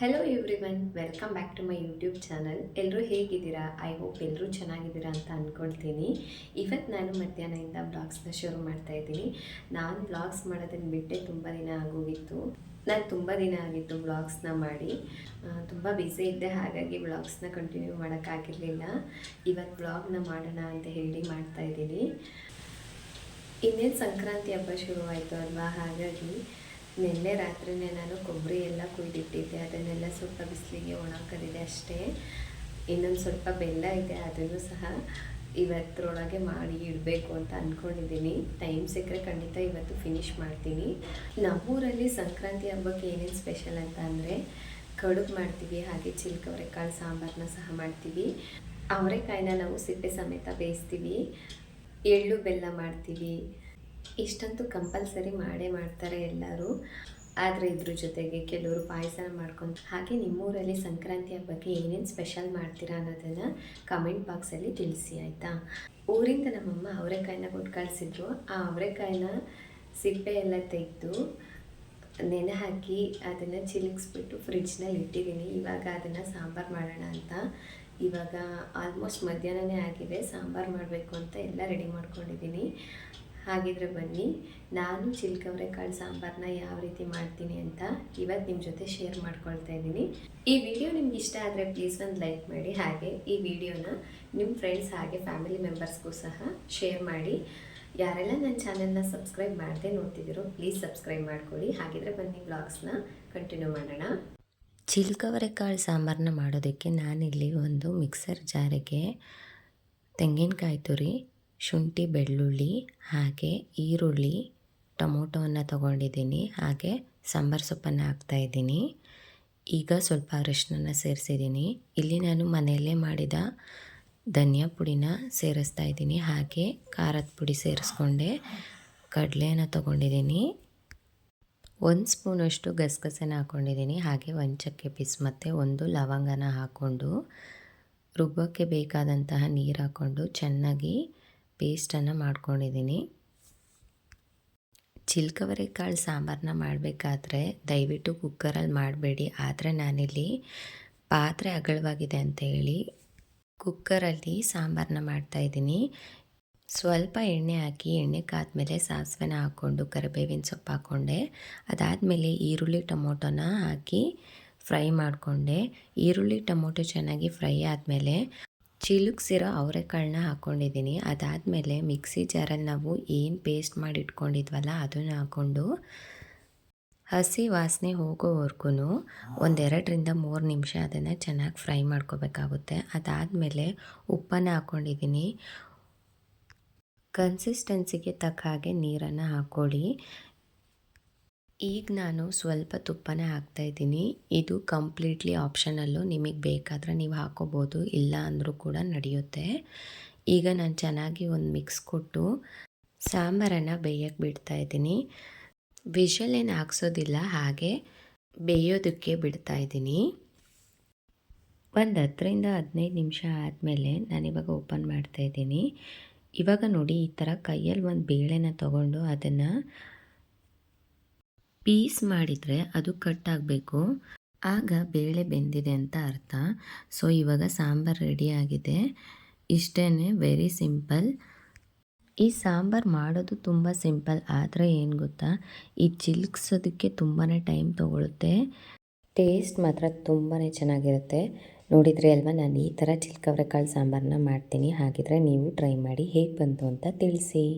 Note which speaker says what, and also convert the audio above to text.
Speaker 1: Hello everyone welcome back to my YouTube channel ಎಲ್ಲರೂ ಹೇಗಿದ್ದೀರಾ? I hope ಎಲ್ಲರೂ ಚೆನ್ನಾಗಿದ್ದೀರಾ ಅಂತ ಅಂದ್ಕೊಳ್ತೀನಿ ಇವತ್ತು ನಾನು ಮಧ್ಯಾಹ್ನದಿಂದ ಬ್ಲಾಗ್ಸ್ನ ಶುರು ಮಾಡ್ತಾ ಇದ್ದೀನಿ. ನಾನು ಬ್ಲಾಗ್ಸ್ ಮಾಡೋದನ್ನು ಬಿಟ್ಟೆ ತುಂಬ ದಿನ ಆಗೋಗಿತ್ತು. ನಾನು ತುಂಬ ದಿನ ಆಗಿತ್ತು ಬ್ಲಾಗ್ಸ್ನ ಮಾಡಿ. ತುಂಬ ಬ್ಯುಸಿ ಇದ್ದೆ, ಹಾಗಾಗಿ ಬ್ಲಾಗ್ಸ್ನ ಕಂಟಿನ್ಯೂ ಮಾಡೋಕ್ಕಾಗಿರಲಿಲ್ಲ ಇವತ್ತು ಬ್ಲಾಗ್ನ ಮಾಡೋಣ ಅಂತ ಹೇಳಿ ಮಾಡ್ತಾ ಇದ್ದೀನಿ. ಇನ್ನೇನು ಸಂಕ್ರಾಂತಿ ಹಬ್ಬ ಶುರುವಾಯಿತು ಅಲ್ವಾ? ಹಾಗಾಗಿ ನಿನ್ನೆ ರಾತ್ರಿನೇ ನಾನು ಕೊಬ್ಬರಿ ಎಲ್ಲ ಕುಯ್ದಿಟ್ಟಿದ್ದೆ. ಅದನ್ನೆಲ್ಲ ಸ್ವಲ್ಪ ಬಿಸಿಲಿಗೆ ಒಣಕೋದಿದೆ ಅಷ್ಟೇ. ಇನ್ನೊಂದು ಸ್ವಲ್ಪ ಬೆಲ್ಲ ಇದೆ, ಅದನ್ನು ಸಹ ಇವತ್ತರೊಳಗೆ ಮಾಡಿ ಇಡಬೇಕು ಅಂತ ಅಂದ್ಕೊಂಡಿದ್ದೀನಿ ಟೈಮ್ ಸಿಕ್ಕರೆ ಖಂಡಿತ ಇವತ್ತು ಫಿನಿಷ್ ಮಾಡ್ತೀನಿ. ನಮ್ಮೂರಲ್ಲಿ ಸಂಕ್ರಾಂತಿ ಹಬ್ಬಕ್ಕೆ ಏನೇನು ಸ್ಪೆಷಲ್ ಅಂತ ಅಂದರೆ ಕಡುಬು ಮಾಡ್ತೀವಿ, ಹಾಗೆ ಚಿಲ್ಕವರೆಕಾಳು ಸಾಂಬಾರನ್ನ ಸಹ ಮಾಡ್ತೀವಿ. ಅವರೆಕಾಯಿನ ನಾವು ಸಿಪ್ಪೆ ಸಮೇತ ಬೇಯಿಸ್ತೀವಿ. ಎಳ್ಳು ಬೆಲ್ಲ ಮಾಡ್ತೀವಿ. ಇಷ್ಟಂತೂ ಕಂಪಲ್ಸರಿ ಮಾಡೇ ಮಾಡ್ತಾರೆ ಎಲ್ಲರೂ. ಆದರೆ ಇದ್ರ ಜೊತೆಗೆ ಕೆಲವರು ಪಾಯಸ ಮಾಡ್ಕೊಂಡು, ಹಾಗೆ ನಿಮ್ಮೂರಲ್ಲಿ ಸಂಕ್ರಾಂತಿ ಹಬ್ಬಕ್ಕೆ ಏನೇನು ಸ್ಪೆಷಲ್ ಮಾಡ್ತೀರಾ ಅನ್ನೋದನ್ನು ಕಮೆಂಟ್ ಬಾಕ್ಸಲ್ಲಿ ತಿಳಿಸಿ, ಆಯಿತಾ? ಊರಿಂದ ನಮ್ಮಮ್ಮ ಅವರೆಕಾಯಿನ ಕೊಟ್ಟು ಕಳಿಸಿದ್ರು. ಆ ಅವರೆಕಾಯಿನ ಸಿಪ್ಪೆ ಎಲ್ಲ ತೆಗೆದು ನೆನೆ ಹಾಕಿ ಅದನ್ನು ಚಿಲುಕ್ಸ್ಬಿಟ್ಟು ಫ್ರಿಡ್ಜ್ನಲ್ಲಿ ಇಟ್ಟಿದ್ದೀನಿ. ಇವಾಗ ಅದನ್ನು ಸಾಂಬಾರು ಮಾಡೋಣ ಅಂತ. ಇವಾಗ ಆಲ್ಮೋಸ್ಟ್ ಮಧ್ಯಾಹ್ನನೇ ಆಗಿದೆ. ಸಾಂಬಾರು ಮಾಡಬೇಕು ಅಂತ ಎಲ್ಲ ರೆಡಿ ಮಾಡ್ಕೊಂಡಿದ್ದೀನಿ. ಹಾಗಿದ್ರೆ ಬನ್ನಿ, ನಾನು ಚಿಲ್ಕವರೆಕಾಳು ಸಾಂಬಾರನ್ನ ಯಾವ ರೀತಿ ಮಾಡ್ತೀನಿ ಅಂತ ಇವತ್ತು ನಿಮ್ಮ ಜೊತೆ ಶೇರ್ ಮಾಡ್ಕೊಳ್ತಾ ಇದ್ದೀನಿ. ಈ ವಿಡಿಯೋ ನಿಮ್ಗೆ ಇಷ್ಟ ಆದರೆ ಪ್ಲೀಸ್ ಒಂದು ಲೈಕ್ ಮಾಡಿ, ಹಾಗೆ ಈ ವಿಡಿಯೋನ ನಿಮ್ಮ ಫ್ರೆಂಡ್ಸ್ ಹಾಗೆ ಫ್ಯಾಮಿಲಿ ಮೆಂಬರ್ಸ್ಗೂ ಸಹ ಶೇರ್ ಮಾಡಿ. ಯಾರೆಲ್ಲ ನನ್ನ ಚಾನೆಲ್ನ ಸಬ್ಸ್ಕ್ರೈಬ್ ಮಾಡದೆ ನೋಡ್ತಿದ್ದೀರೋ ಪ್ಲೀಸ್ ಸಬ್ಸ್ಕ್ರೈಬ್ ಮಾಡ್ಕೊಳ್ಳಿ. ಹಾಗಿದ್ರೆ ಬನ್ನಿ ಬ್ಲಾಗ್ಸ್ನ ಕಂಟಿನ್ಯೂ ಮಾಡೋಣ.
Speaker 2: ಚಿಲ್ಕವರೆಕಾಳು ಸಾಂಬಾರನ್ನ ಮಾಡೋದಕ್ಕೆ ನಾನಿಲ್ಲಿ ಒಂದು ಮಿಕ್ಸರ್ ಜಾರಿಗೆ ತೆಂಗಿನಕಾಯಿ ತುರಿ ಶುಂಠಿ, ಬೆಳ್ಳುಳ್ಳಿ, ಹಾಗೆ ಈರುಳ್ಳಿ, ಟೊಮೊಟೊವನ್ನು ತಗೊಂಡಿದ್ದೀನಿ. ಹಾಗೆ ಸಾಂಬಾರು ಸೊಪ್ಪನ್ನು ಹಾಕ್ತಾಯಿದ್ದೀನಿ ಈಗ ಸ್ವಲ್ಪ ಅರಿಶಿನ ಸೇರಿಸಿದ್ದೀನಿ. ಇಲ್ಲಿ ನಾನು ಮನೆಯಲ್ಲೇ ಮಾಡಿದ ಧನಿಯಾ ಪುಡಿನ ಸೇರಿಸ್ತಾ ಇದ್ದೀನಿ. ಹಾಗೆ ಖಾರದ ಪುಡಿ ಸೇರಿಸ್ಕೊಂಡೆ. ಕಡಲೆನ ತೊಗೊಂಡಿದ್ದೀನಿ. ಒಂದು ಸ್ಪೂನಷ್ಟು ಗಸಗಸೆನ ಹಾಕ್ಕೊಂಡಿದ್ದೀನಿ ಹಾಗೆ ಒಂದು ಚಕ್ಕೆ ಪೀಸ್ ಮತ್ತು ಒಂದು ಲವಂಗನ ಹಾಕ್ಕೊಂಡು ರುಬ್ಬಕ್ಕೆ ಬೇಕಾದಂತಹ ನೀರು ಹಾಕ್ಕೊಂಡು ಚೆನ್ನಾಗಿ ಪೇಸ್ಟನ್ನು ಮಾಡ್ಕೊಂಡಿದ್ದೀನಿ. ಚಿಲ್ಕವರೆ ಕಾಳು ಸಾಂಬಾರನ್ನ ಮಾಡಬೇಕಾದ್ರೆ ದಯವಿಟ್ಟು ಕುಕ್ಕರಲ್ಲಿ ಮಾಡಬೇಡಿ. ಆದರೆ ನಾನಿಲ್ಲಿ ಪಾತ್ರೆ ಅಗಲವಾಗಿದೆ ಅಂತ ಹೇಳಿ ಕುಕ್ಕರಲ್ಲಿ ಸಾಂಬಾರನ್ನ ಮಾಡ್ತಾಯಿದ್ದೀನಿ ಸ್ವಲ್ಪ ಎಣ್ಣೆ ಹಾಕಿ ಎಣ್ಣೆ ಕಾದ್ಮೇಲೆ ಸಾಸಿವೆನ ಹಾಕ್ಕೊಂಡು ಕರಿಬೇವಿನ ಸೊಪ್ಪು ಹಾಕ್ಕೊಂಡೆ. ಅದಾದಮೇಲೆ ಈರುಳ್ಳಿ ಟೊಮೊಟೊನ ಹಾಕಿ ಫ್ರೈ ಮಾಡಿಕೊಂಡೆ. ಈರುಳ್ಳಿ ಟೊಮೊಟೊ ಚೆನ್ನಾಗಿ ಫ್ರೈ ಆದಮೇಲೆ ಚಿಲುಕ್ಸಿರೋ ಅವರೆಕಾಳನ್ನ ಹಾಕ್ಕೊಂಡಿದ್ದೀನಿ ಅದಾದಮೇಲೆ ಮಿಕ್ಸಿ ಜಾರಲ್ಲಿ ನಾವು ಏನು ಪೇಸ್ಟ್ ಮಾಡಿ ಇಟ್ಕೊಂಡಿದ್ವಲ್ಲ ಅದನ್ನು ಹಾಕ್ಕೊಂಡು ಹಸಿ ವಾಸನೆ ಹೋಗೋವರೆಗೂ ಒಂದೆರಡರಿಂದ ಮೂರು ನಿಮಿಷ ಅದನ್ನು ಚೆನ್ನಾಗಿ ಫ್ರೈ ಮಾಡ್ಕೋಬೇಕಾಗುತ್ತೆ. ಅದಾದಮೇಲೆ ಉಪ್ಪನ್ನು ಹಾಕ್ಕೊಂಡಿದ್ದೀನಿ ಕನ್ಸಿಸ್ಟೆನ್ಸಿಗೆ ತಕ್ಕ ಹಾಗೆ ನೀರನ್ನು ಹಾಕ್ಕೊಳ್ಳಿ. ಈಗ ನಾನು ಸ್ವಲ್ಪ ತುಪ್ಪನೇ ಹಾಕ್ತಾಯಿದ್ದೀನಿ ಇದು ಕಂಪ್ಲೀಟ್ಲಿ ಆಪ್ಷನಲ್ಲು ನಿಮಗೆ ಬೇಕಾದರೆ ನೀವು ಹಾಕೋಬೋದು, ಇಲ್ಲ ಅಂದರೂ ಕೂಡ ನಡೆಯುತ್ತೆ. ಈಗ ನಾನು ಚೆನ್ನಾಗಿ ಒಂದು ಮಿಕ್ಸ್ ಕೊಟ್ಟು ಸಾಂಬಾರನ್ನು ಬೇಯಕ್ಕೆ ಬಿಡ್ತಾಯಿದ್ದೀನಿ ವಿಷಲ್ ಏನು ಹಾಕ್ಸೋದಿಲ್ಲ, ಹಾಗೆ ಬೇಯೋದಕ್ಕೆ ಬಿಡ್ತಾ ಇದ್ದೀನಿ. ಒಂದು ಹತ್ತರಿಂದ ಹದಿನೈದು ನಿಮಿಷ ಆದಮೇಲೆ ನಾನಿವಾಗ ಓಪನ್ ಮಾಡ್ತಾಯಿದ್ದೀನಿ ಇವಾಗ ನೋಡಿ, ಈ ಥರ ಕೈಯಲ್ಲಿ ಒಂದು ಬೇಳೆನ ತೊಗೊಂಡು ಅದನ್ನು ಪೀಸ್ ಮಾಡಿದರೆ ಅದು ಕಟ್ ಆಗಬೇಕು ಆಗ ಬೇಳೆ ಬೆಂದಿದೆ ಅಂತ ಅರ್ಥ. ಸೊ ಇವಾಗ ಸಾಂಬಾರು ರೆಡಿಯಾಗಿದೆ ಇಷ್ಟೇ ವೆರಿ ಸಿಂಪಲ್ ಈ ಸಾಂಬಾರು ಮಾಡೋದು ತುಂಬ ಸಿಂಪಲ್ ಆದರೆ ಏನು ಗೊತ್ತಾ? ಈ ಚಿಲ್ಕ್ಸೋದಕ್ಕೆ ತುಂಬಾ ಟೈಮ್ ತೊಗೊಳುತ್ತೆ. ಟೇಸ್ಟ್ ಮಾತ್ರ ತುಂಬಾ ಚೆನ್ನಾಗಿರುತ್ತೆ. ನೋಡಿದರೆ ಅಲ್ವಾ? ನಾನು ಈ ಥರ ಚಿಲ್ಕವರೆಕಾಳು ಸಾಂಬಾರನ್ನ ಮಾಡ್ತೀನಿ. ಹಾಗಿದ್ರೆ ನೀವು ಟ್ರೈ ಮಾಡಿ ಹೇಗೆ ಬಂತು ಅಂತ ತಿಳಿಸಿ.